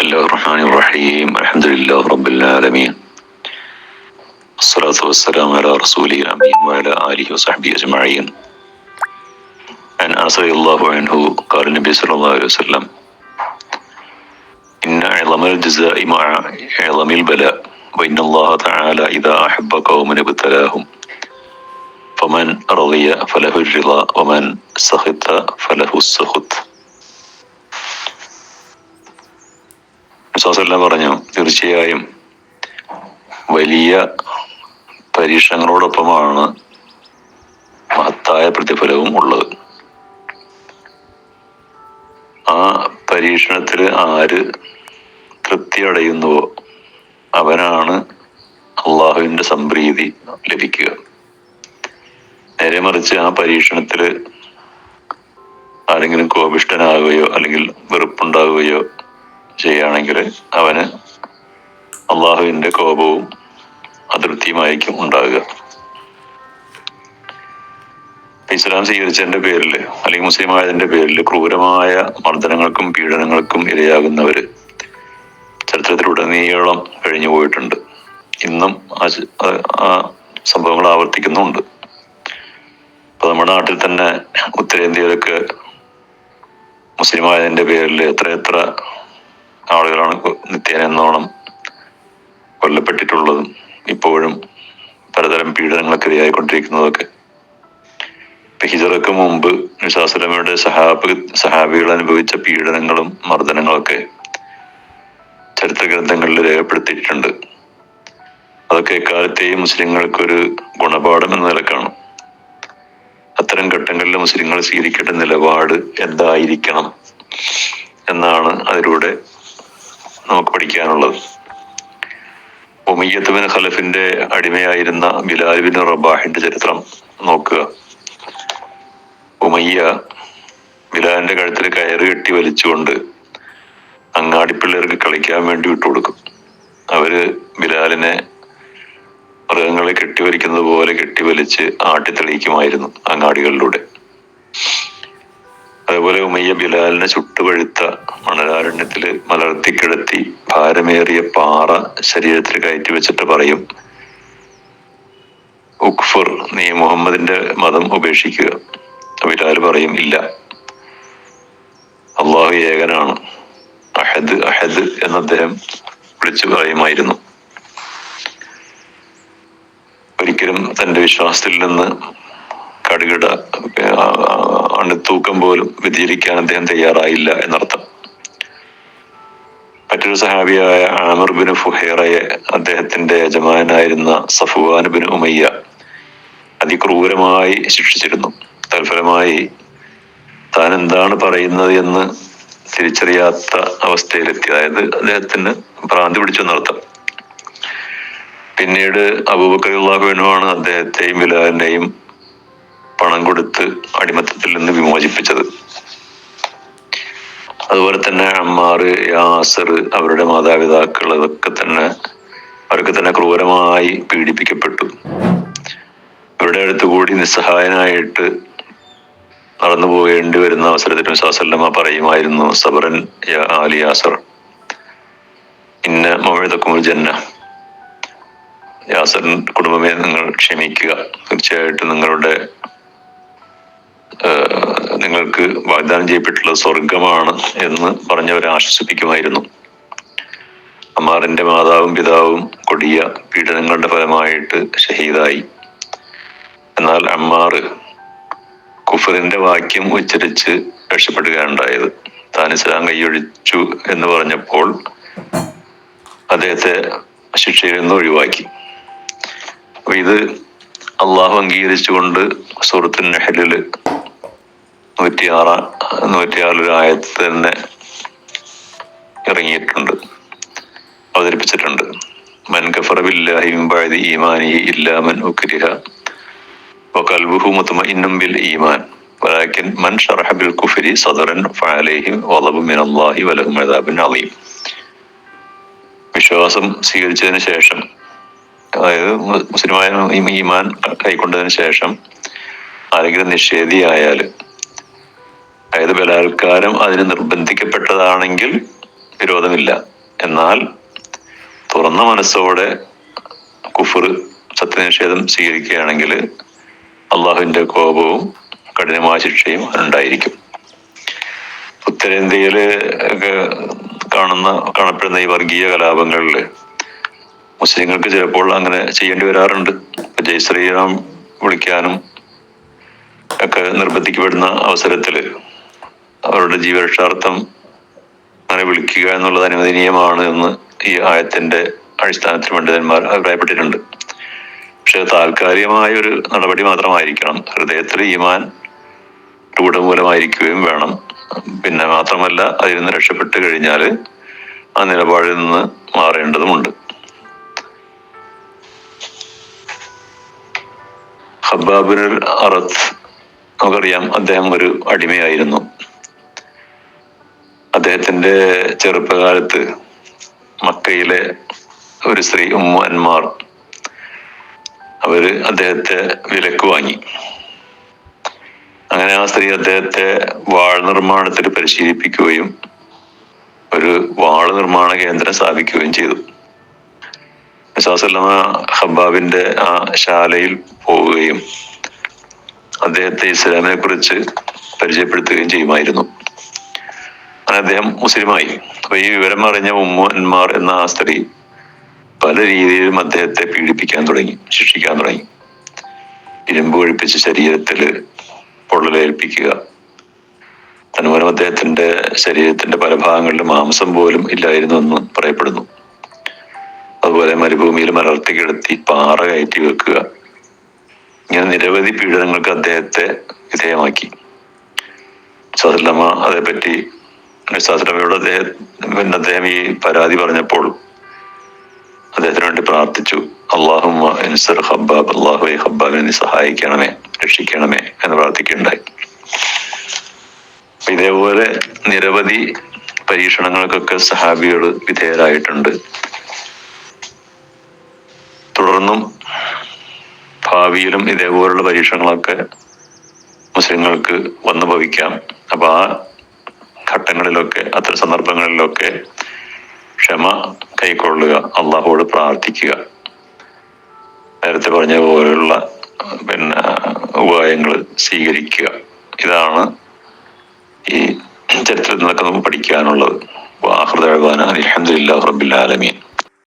بسم الله الرحمن الرحيم. الحمد لله رب العالمين. الصلاة والسلام على رسوله الأمين وعلى آله وصحبه أجمعين. عن أنس رضي الله عنه قال النبي صلى الله عليه وسلم إن أعظم الجزاء مع أعظم البلاء وإن الله تعالى إذا أحب قوما ابتلاهم. فمن رضي فله الرضا ومن سخط فله السخط. വിശ്വാസമെല്ലാം പറഞ്ഞു തീർച്ചയായും വലിയ പരീക്ഷണങ്ങളോടൊപ്പമാണ് മഹത്തായ പ്രതിഫലവും ഉള്ളത്. ആ പരീക്ഷണത്തിൽ ആര് തൃപ്തി അടയുന്നുവോ അവനാണ് അള്ളാഹുവിന്റെ സംപ്രീതി ലഭിക്കുക. നേരെ മറിച്ച് ആ പരീക്ഷണത്തിൽ ആരെങ്കിലും കോപിഷ്ടനാകുകയോ അല്ലെങ്കിൽ വെറുപ്പുണ്ടാകുകയോ ചെയ്യുകയാണെങ്കിൽ അവന് അള്ളാഹുവിന്റെ കോപവും അതൃപ്തിയുമായിരിക്കും ഉണ്ടാകുക ഇസ്ലാം സ്വീകരിച്ചതിന്റെ പേരിൽ അല്ലെങ്കിൽ മുസ്ലിം ആയതിന്റെ പേരിൽ ക്രൂരമായ മർദ്ദനങ്ങൾക്കും പീഡനങ്ങൾക്കും ഇരയാകുന്നവര് ചരിത്രത്തിലുടനീളം കഴിഞ്ഞു പോയിട്ടുണ്ട്. ഇന്നും ആ സംഭവങ്ങൾ ആവർത്തിക്കുന്നുണ്ട്. ഇപ്പൊ നമ്മുടെ നാട്ടിൽ തന്നെ ഉത്തരേന്ത്യയിലൊക്കെ മുസ്ലിം ആയതിന്റെ പേരിൽ എത്ര എത്ര ആളുകളാണ് നിത്യേന എന്നോണം കൊല്ലപ്പെട്ടിട്ടുള്ളതും ഇപ്പോഴും പലതരം പീഡനങ്ങൾക്ക് ഇരയായിക്കൊണ്ടിരിക്കുന്നതൊക്കെ. ഹിജറക്ക് മുമ്പ് വിശ്വാസലമയുടെ സഹാബ് സഹാബികൾ അനുഭവിച്ച പീഡനങ്ങളും മർദ്ദനങ്ങളൊക്കെ ചരിത്ര ഗ്രന്ഥങ്ങളിൽ രേഖപ്പെടുത്തിയിട്ടുണ്ട്. അതൊക്കെ എക്കാലത്തെയും മുസ്ലിങ്ങൾക്കൊരു ഗുണപാഠം എന്ന നിലക്കാണ്. അത്തരം ഘട്ടങ്ങളിൽ മുസ്ലിങ്ങൾ സ്വീകരിക്കേണ്ട നിലപാട് എന്തായിരിക്കണം എന്നാണ് അതിലൂടെ നമുക്ക് പഠിക്കാനുള്ളത്. ഉമയ്യത്ത് ബിൻ ഖലഫിന്റെ അടിമയായിരുന്ന ബിലാൽ ബിൻ റബാഹിന്റെ ചരിത്രം നോക്കുക. ഉമയ്യ ബിലാലിന്റെ കഴുത്തിൽ കയറ് കെട്ടി വലിച്ചുകൊണ്ട് അങ്ങാടി പിള്ളേർക്ക് കളിക്കാൻ വേണ്ടി വിട്ടുകൊടുക്കും അവർ ബിലാലിനെ മൃഗങ്ങളെ കെട്ടിവലിക്കുന്നത് പോലെ കെട്ടിവലിച്ച് ആട്ടിത്തെളിയിക്കുമായിരുന്നു അങ്ങാടികളിലൂടെ. ഉമയ്യ ബിലാലിനെ ചുട്ടുപഴുത്ത മണലാരണ്യത്തിൽ മലർത്തിക്കിടത്തി ഭാരമേറിയ പാറ ശരീരത്തിൽ കയറ്റി വെച്ചിട്ട് പറയും ഉഖ്ഫുർ നീ മുഹമ്മദിന്റെ മതം ഉപേക്ഷിക്കുക. ബിലാൽ പറയും ഇല്ല. അള്ളാഹു ഏകനാണ്. അഹദ് അഹദ് എന്ന് അദ്ദേഹം വിളിച്ചു പറയുമായിരുന്നു. ഒരിക്കലും തന്റെ വിശ്വാസത്തിൽ നിന്ന് കടുകിട അണുത്തൂക്കം പോലും വ്യതിചലിക്കാൻ അദ്ദേഹം തയ്യാറായില്ല എന്നർത്ഥം. മറ്റൊരു സഹാബിയായ ആമിർ ബിൻ ഫുഹേറയെ അദ്ദേഹത്തിന്റെ യജമാനായിരുന്ന സഫുവാൻ ബിൻ ഉമയ്യ അതിക്രൂരമായി ശിക്ഷിച്ചിരുന്നു. തൽഫലമായി താൻ എന്താണ് പറയുന്നത് എന്ന് തിരിച്ചറിയാത്ത അവസ്ഥയിലെത്തി. അതായത് അദ്ദേഹത്തിന് ഭ്രാന്തി പിടിച്ചു എന്നർത്ഥം. പിന്നീട് അബൂബക്കറുള്ളാഹുവിനുമാണ് അദ്ദേഹത്തെയും ബിലാലിനെയും പണം അടിമത്തത്തിൽ നിന്ന് വിമോചിപ്പിച്ചത്. അതുപോലെ തന്നെ അമ്മാർ യാസർ അവരുടെ മാതാപിതാക്കൾ അതൊക്കെ തന്നെ അവരൊക്കെ തന്നെ ക്രൂരമായി പീഡിപ്പിക്കപ്പെട്ടു. ഇവരുടെ അടുത്ത് കൂടി നിസ്സഹായനായിട്ട് നടന്നു പോകേണ്ടി വരുന്ന അവസരത്തിൽ സാസല്ലമ്മ പറയുമായിരുന്നു സബറൻ ആലി യാസർ ഇന്ന മൊഴതക്കുമുൽ ജന്ന. യാസറിൻ കുടുംബമേ നിങ്ങൾ ക്ഷമിക്കുക. തീർച്ചയായിട്ടും നിങ്ങളുടെ നിങ്ങൾക്ക് വാഗ്ദാനം ചെയ്യപ്പെട്ടുള്ള സ്വർഗമാണ് എന്ന് പറഞ്ഞവരെ ആശ്വസിപ്പിക്കുമായിരുന്നു. അമ്മാറിന്റെ മാതാവും പിതാവും കൊടിയ പീഡനങ്ങളുടെ ഫലമായിട്ട് ഷഹീദായി. എന്നാൽ അമ്മാർ കുഫറിന്റെ വാക്യം ഉച്ചരിച്ച് രക്ഷപ്പെടുകയുണ്ടായത്. താൻ ഇസ്ലാം കൈയൊഴിച്ചു എന്ന് പറഞ്ഞപ്പോൾ അദ്ദേഹത്തെ ശിക്ഷയിൽ നിന്ന് ഒഴിവാക്കി. അപ്പൊ ഇത് അള്ളാഹു അംഗീകരിച്ചുകൊണ്ട് സുഹൃത്തിൻ നെഹലിൽ നൂറ്റിയാറ് നൂറ്റിയാറിലൊരു ആയത്ത് തന്നെ ഇറങ്ങിയിട്ടുണ്ട്. അവതരിപ്പിച്ചിട്ടുണ്ട്. മൻ കഫറബില്ലാഹിബാദി ഈമാനി ഇല്ലാമൻ ഉക്രിഹ. വകൽബുഹുമത്തുമ ഇന്നും ബിൽ ഈമാൻ. വലാക്കിൻ മൻ ഷർഹ ബിൽ കുഫരി സദറൻ ഫാലേഹിം വലബു മിൻ അള്ളാഹി വലഹു അലീം വിശ്വാസം സ്വീകരിച്ചതിന് ശേഷം അതായത് മുസ്ലിമായ ഈമാൻ കൈക്കൊണ്ടതിന് ശേഷം ആരെങ്കിലും നിഷേധിയായാൽ അതായത് ബലാത്കാരം അതിന് നിർബന്ധിക്കപ്പെട്ടതാണെങ്കിൽ വിരോധമില്ല. എന്നാൽ തുറന്ന മനസ്സോടെ കുഫർ സത്യനിഷേധം സ്വീകരിക്കുകയാണെങ്കിൽ അള്ളാഹുവിന്റെ കോപവും കഠിനമായ ശിക്ഷയും ഉണ്ടായിരിക്കും ഉത്തരേന്ത്യയിൽ കാണുന്ന കാണപ്പെടുന്ന ഈ വർഗീയ കലാപങ്ങളിൽ മുസ്ലിങ്ങൾക്ക് ചിലപ്പോൾ അങ്ങനെ ചെയ്യേണ്ടി വരാറുണ്ട്. ജയ് ശ്രീറാം വിളിക്കാനും ഒക്കെ നിർബന്ധിക്കപ്പെടുന്ന അവസരത്തിൽ അവരുടെ ജീവരക്ഷാർത്ഥം അങ്ങനെ വിളിക്കുക എന്നുള്ളത് അനുവദനീയമാണ് എന്ന് ഈ ആയത്തിന്റെ അടിസ്ഥാനത്തിൽ പണ്ഡിതന്മാർ അഭിപ്രായപ്പെട്ടിട്ടുണ്ട്. പക്ഷെ താൽക്കാലികമായ ഒരു നടപടി മാത്രമായിരിക്കണം. ഹൃദയത്തിൽ ഈമാൻ രൂഢമൂലമായിരിക്കുകയും വേണം. പിന്നെ മാത്രമല്ല അതിൽ നിന്ന് രക്ഷപ്പെട്ട് കഴിഞ്ഞാൽ ആ നിലപാടിൽ നിന്ന് മാറേണ്ടതുമുണ്ട്. ഹബാബുൽ അറത്ത് നമുക്കറിയാം അദ്ദേഹം ഒരു അടിമയായിരുന്നു. അദ്ദേഹത്തിന്റെ ചെറുപ്പകാലത്ത് മക്കയിലെ ഒരു സ്ത്രീ ഉമ്മു അവർ അദ്ദേഹത്തെ വിലക്ക് വാങ്ങി. അങ്ങനെ ആ സ്ത്രീ അദ്ദേഹത്തെ വാൾ നിർമ്മാണത്തിൽ പരിശീലിപ്പിക്കുകയും ഒരു വാൾ നിർമ്മാണ കേന്ദ്രം സ്ഥാപിക്കുകയും ചെയ്തു. മിസാസല്ലമ ഹബ്ബാബിന്റെ ആ ശാലയിൽ പോവുകയും അദ്ദേഹത്തെ ഇസ്ലാമിനെ കുറിച്ച് പരിചയപ്പെടുത്തുകയും ചെയ്യുമായിരുന്നു. അങ്ങനെ അദ്ദേഹം മുസ്ലിമായി. അപ്പൊ ഈ വിവരം അറിഞ്ഞ ഉമ്മന്മാർ എന്ന ആ സ്ത്രീ പല രീതിയിലും അദ്ദേഹത്തെ പീഡിപ്പിക്കാൻ തുടങ്ങി ശിക്ഷിക്കാൻ തുടങ്ങി. ഇരുമ്പ് ഒഴിപ്പിച്ച് ശരീരത്തിൽ പൊള്ളലേൽപ്പിക്കുക തന്മൂലം അദ്ദേഹത്തിന്റെ ശരീരത്തിന്റെ പല ഭാഗങ്ങളിലും മാംസം പോലും ഇല്ലായിരുന്നു എന്ന് പറയപ്പെടുന്നു. അതുപോലെ മരുഭൂമിയിൽ മലർത്തി കിടത്തി പാറ കയറ്റി വെക്കുക. ഇങ്ങനെ നിരവധി പീഡനങ്ങൾക്ക് അദ്ദേഹത്തെ വിധേയമാക്കി. സദല്ലമ്മ അതേപ്പറ്റി സദല്ലമ്മയോട് അദ്ദേഹം പിന്നെ അദ്ദേഹം ഈ പരാതി പറഞ്ഞപ്പോൾ അദ്ദേഹത്തിന് വേണ്ടി പ്രാർത്ഥിച്ചു. അള്ളാഹു ഹബ്ബാബ് അള്ളാഹു ഹബ്ബാബിനെ സഹായിക്കണമേ രക്ഷിക്കണമേ എന്ന് പ്രാർത്ഥിക്കുകയുണ്ടായി. ഇതേപോലെ നിരവധി പരീക്ഷണങ്ങൾക്കൊക്കെ സഹാബികൾ വിധേയരായിട്ടുണ്ട്. തുടർന്നും ഭാവിയിലും ഇതേപോലുള്ള പരീക്ഷണങ്ങളൊക്കെ മുസ്ലിങ്ങൾക്ക് വന്നു ഭവിക്കാം അപ്പൊ ആ ഘട്ടങ്ങളിലൊക്കെ അത്തരം സന്ദർഭങ്ങളിലൊക്കെ ക്ഷമ കൈക്കൊള്ളുക അള്ളാഹുവോട് പ്രാർത്ഥിക്കുക. നേരത്തെ പറഞ്ഞ പോലെയുള്ള പിന്നെ ഉപായങ്ങൾ സ്വീകരിക്കുക. ഇതാണ് ഈ ചരിത്രത്തിൽ നിന്നൊക്കെ നമുക്ക് പഠിക്കാനുള്ളത്. വാഹൃദാന അലഹദില്ല റബ്ബിൽ ആലമീൻ.